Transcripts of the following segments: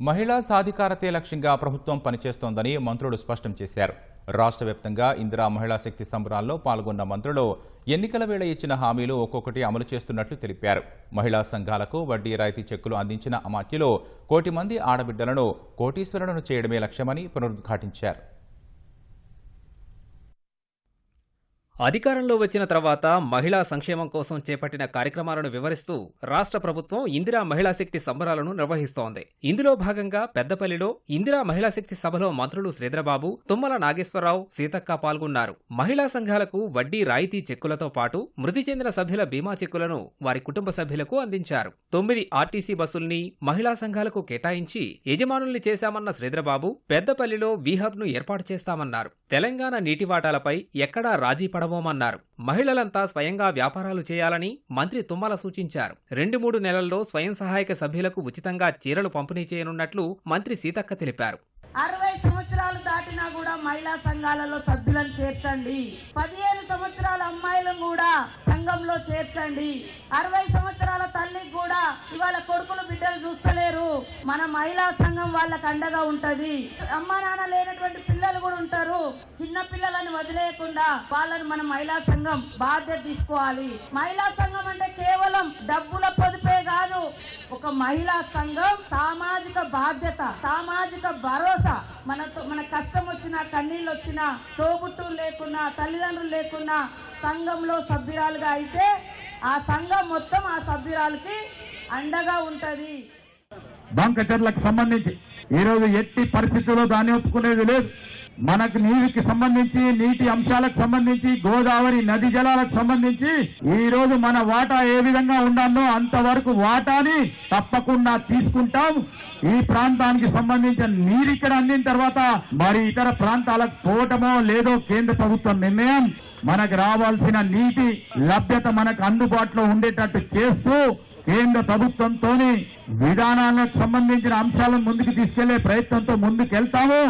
మహిళా సాధికారతే లక్ష్యంగా ప్రభుత్వం పనిచేస్తోందని మంత్రులు స్పష్టం చేశారు. రాష్ట్ర వ్యాప్తంగా ఇందిరా మహిళా శక్తి సంబరాల్లో పాల్గొన్న మంత్రులు ఎన్నికల వేళ ఇచ్చిన హామీలు ఒక్కొక్కటి అమలు చేస్తున్నట్లు తెలిపారు. మహిళా సంఘాలకు వడ్డీ రాయితీ చెక్కులు అందించిన అమాత్యులు కోటి మంది ఆడబిడ్డలను కోటీశ్వరులను చేయడమే లక్ష్యమని పునరుద్ఘాటించారు. అధికారంలో వచ్చిన తర్వాత మహిళా సంక్షేమం కోసం చేపట్టిన కార్యక్రమాలను వివరిస్తూ రాష్ట్ర ప్రభుత్వం ఇందిరా మహిళా శక్తి సంబరాలను నిర్వహిస్తోంది. ఇందులో భాగంగా పెద్దపల్లిలో ఇందిరా మహిళా శక్తి సభలో మంత్రులు శ్రీధరబాబు తుమ్మల నాగేశ్వరరావు సీతక్క పాల్గొన్నారు. మహిళా సంఘాలకు వడ్డీ రాయితీ చెక్కులతో పాటు మృతి చెందిన సభ్యుల బీమా చెక్కులను వారి కుటుంబ సభ్యులకు అందించారు. తొమ్మిది ఆర్టీసీ బస్సుల్ని మహిళా సంఘాలకు కేటాయించి యజమానుల్ని చేశామన్న శ్రీధరబాబు పెద్దపల్లిలో వీహబ్ను ఏర్పాటు చేస్తామన్నారు. తెలంగాణ నీటి వాటాలపై ఎక్కడా రాజీ పడబోమన్నారు మహిళలంతా స్వయంగా వ్యాపారాలు చేయాలని మంత్రి తుమ్మల సూచించారు. రెండు మూడు నెలల్లో స్వయం సహాయక సభ్యులకు ఉచితంగా చీరలు పంపిణీ చేయనున్నట్లు మంత్రి సీతక్క తెలిపారు. అరవై సంవత్సరాలు దాటినా కూడా మహిళా సంఘాలలో సభ్యులను చేర్చండి. పదిహేను సంవత్సరాల అమ్మాయిలను కూడా సంఘంలో చేర్చండి. అరవై సంవత్సరాల తల్లికి కూడా ఇవాళ కొడుకులు బిడ్డలు చూస్తలేరు. మన మహిళా సంఘం వాళ్ళకు అండగా ఉంటది. అమ్మా నాన్న లేనటువంటి పిల్లలు కూడా ఉంటారు. చిన్న పిల్లలను వదిలేయకుండా వాళ్ళని మన మహిళా సంఘం బాధ్యత తీసుకోవాలి. మహిళా సంఘం అంటే కేవలం డబ్బుల పొదుపే కాదు ఒక మహిళా సంఘం సామాజిక బాధ్యత సామాజిక భరోసా. మనతో మన కష్టం వచ్చినా కన్నీళ్ళు వచ్చినా తోబుట్టులు లేకున్నా తల్లిదండ్రులు లేకున్నా సంఘంలో సభ్యురాలుగా అయితే ఆ సంఘం మొత్తం ఆ సభ్యురాలకి అండగా ఉంటది. బంకచర్లకు సంబంధించి ఈ రోజు ఎట్టి పరిస్థితుల్లో దాన్ని ఒప్పుకునేది లేదు. మనకు నీటికి సంబంధించి నీటి అంశాలకు సంబంధించి గోదావరి నది జలాలకు సంబంధించి ఈ రోజు మన వాటా ఏ విధంగా ఉండాలో అంతవరకు వాటాని తప్పకుండా తీసుకుంటాం. ఈ ప్రాంతానికి సంబంధించిన నీరు ఇక్కడ అందిన తర్వాత మరి ఇతర ప్రాంతాలకు పోవటమో లేదో కేంద్ర ప్రభుత్వం నిర్ణయం. మనకు రావాల్సిన నీటి లభ్యత మనకు అందుబాటులో ఉండేటట్టు చేస్తూ కేంద్ర ప్రభుత్వంతోని విధానాలకు సంబంధించిన అంశాలను ముందుకు తీసుకెళ్ళే ప్రయత్నంతో ముందుకెళ్తాము.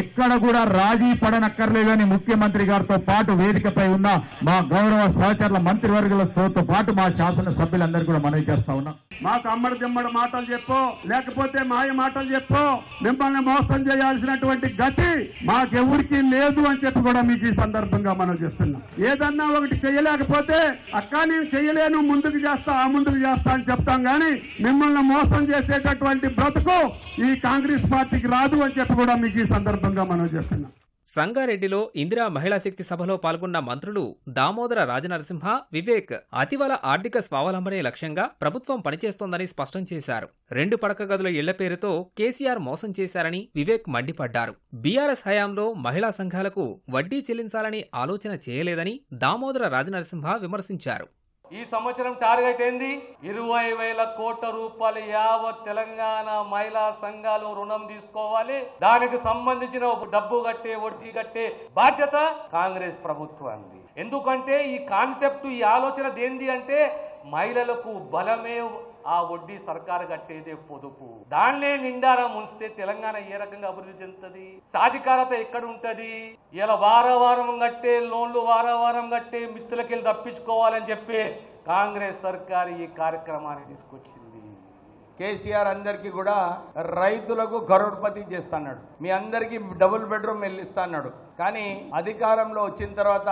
ఎక్కడ కూడా రాజీ పడనక్కర్లేదని ముఖ్యమంత్రి గారితో పాటు వేదికపై ఉన్న మా గౌరవ సహచరుల మంత్రివర్గులతో పాటు మా శాసనసభ్యులందరూ కూడా మనవి చేస్తా ఉన్నాం. మాకు అమ్మడి దిమ్మడి మాటలు చెప్పు లేకపోతే మాయ మాటలు చెప్పు. మిమ్మల్ని మోసం చేయాల్సినటువంటి గతి మాకెవరికి లేదు అని చెప్పి కూడా మీకు ఈ సందర్భంగా మనం చేస్తున్నాం ఏదన్నా ఒకటి చేయలేకపోతే అక్క నేను చేయలేను ముందుకు చేస్తా ఆ ముందుకు చేస్తా అని చెప్తాం కానీ మిమ్మల్ని మోసం చేసేటటువంటి బ్రతుకు ఈ కాంగ్రెస్ పార్టీకి రాదు అని చెప్పి కూడా మీకు ఈ సందర్భంగా మనం చేస్తున్నాం సంగారెడ్డిలో ఇందిరా మహిళా శక్తి సభలో పాల్గొన్న మంత్రులు దామోదర రాజనరసింహ వివేక్ అతివల ఆర్థిక స్వావలంబనే లక్ష్యంగా ప్రభుత్వం పనిచేస్తోందని స్పష్టం చేశారు. రెండు పడక గదుల ఇళ్ళ పేరుతో కేసీఆర్ మోసం చేశారని వివేక్ మండిపడ్డారు. బీఆర్ఎస్ హయాంలో మహిళా సంఘాలకు వడ్డీ చెల్లించాలని ఆలోచన చేయలేదని దామోదర రాజనరసింహ విమర్శించారు. ఈ సంవత్సరం టార్గెట్ ఏంది? ఇరవై వేల కోట్ల రూపాయలు యావత్ తెలంగాణ మహిళా సంఘాలు రుణం తీసుకోవాలి. దానికి సంబంధించిన డబ్బు కట్టే వడ్డీ కట్టే బాధ్యత కాంగ్రెస్ ప్రభుత్వానికి ఎందుకంటే ఈ కాన్సెప్ట్ ఈ ఆలోచన దేంది అంటే మహిళలకు బలమే ఆ వడ్డీ సర్కారు కట్టేదే పొదుపు. దాన్నే నిండారా ముంచితే తెలంగాణ ఏ రకంగా అభివృద్ధి చెందుతుంది? సాధికారత ఎక్కడ ఉంటుంది ఇలా వారవారం కట్టే లోన్లు వారవారం కట్టే మిత్రులకెళ్ళి తప్పించుకోవాలని చెప్పి కాంగ్రెస్ సర్కారు ఈ కార్యక్రమాన్ని తీసుకొచ్చింది. కేసీఆర్ అందరికీ కూడా రైతులకు కరోడ్పతి చేస్తాడు మీ అందరికీ డబుల్ బెడ్రూమ్ వెళ్ళిస్తా అన్నాడు కానీ అధికారంలో వచ్చిన తర్వాత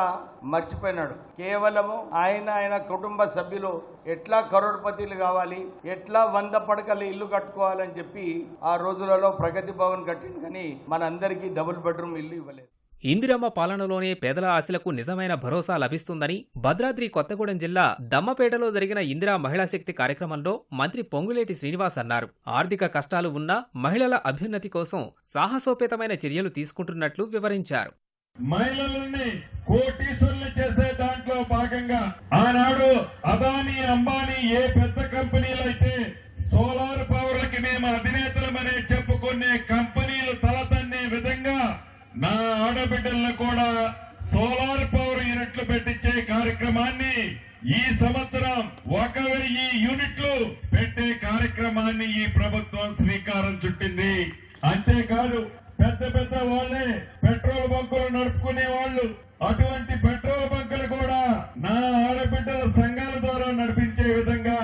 మర్చిపోయినాడు. కేవలము ఆయన ఆయన కుటుంబ సభ్యులు ఎట్లా కరోడ్పతిలు కావాలి ఎట్లా వంద పడకలు ఇల్లు కట్టుకోవాలని చెప్పి ఆ రోజులలో ప్రగతి భవన్ కట్టింది. కానీ మన అందరికీ డబుల్ బెడ్రూమ్ ఇల్లు ఇవ్వలేదు. ఇందిరమ్మ పాలనలోనే పేదల ఆశలకు నిజమైన భరోసా లభిస్తుందని భద్రాద్రి కొత్తగూడెం జిల్లా దమ్మపేటలో జరిగిన ఇందిరా మహిళా శక్తి కార్యక్రమంలో మంత్రి పొంగులేటి శ్రీనివాస్ అన్నారు. ఆర్థిక కష్టాలు ఉన్నా మహిళల అభ్యున్నతి కోసం సాహసోపేతమైన చర్యలు తీసుకుంటున్నట్లు వివరించారు. మహిళలని కోటీశ్వరులు చేసే దాంట్లో భాగంగా ఆనాడు అదానీ అంబానీ ఏ పెద్ద కంపెనీలు అయితే సోలార్ పవర్లకి మేము అధినేతలమనే చెప్పుకునే కంపెనీ నా ఆడబిడ్డలను కూడా సోలార్ పవర్ యూనిట్లు పెట్టించే కార్యక్రమాన్ని ఈ సంవత్సరం ఒక వెయ్యి యూనిట్లు పెట్టే కార్యక్రమాన్ని ఈ ప్రభుత్వం శ్రీకారం చుట్టింది. అంతేకాదు పెద్ద పెద్ద వాళ్ళే పెట్రోల్ బంకులు నడుపుకునే వాళ్ళు అటువంటి పెట్రోల్ బంకులు కూడా నా ఆడబిడ్డల సంఘాల ద్వారా నడిపించే విధంగా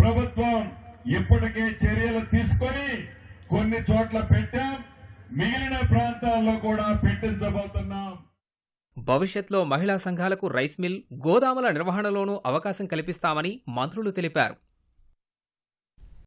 ప్రభుత్వం ఇప్పటికే చర్యలు తీసుకొని కొన్ని చోట్ల పెట్టాం. మిగిలిన ప్రాంతాల్లో కూడా పెట్టించబోతున్నాం. భవిష్యత్లో మహిళా సంఘాలకు రైస్ మిల్ గోదాముల నిర్వహణలోనూ అవకాశం కల్పిస్తామని మంత్రులు తెలిపారు.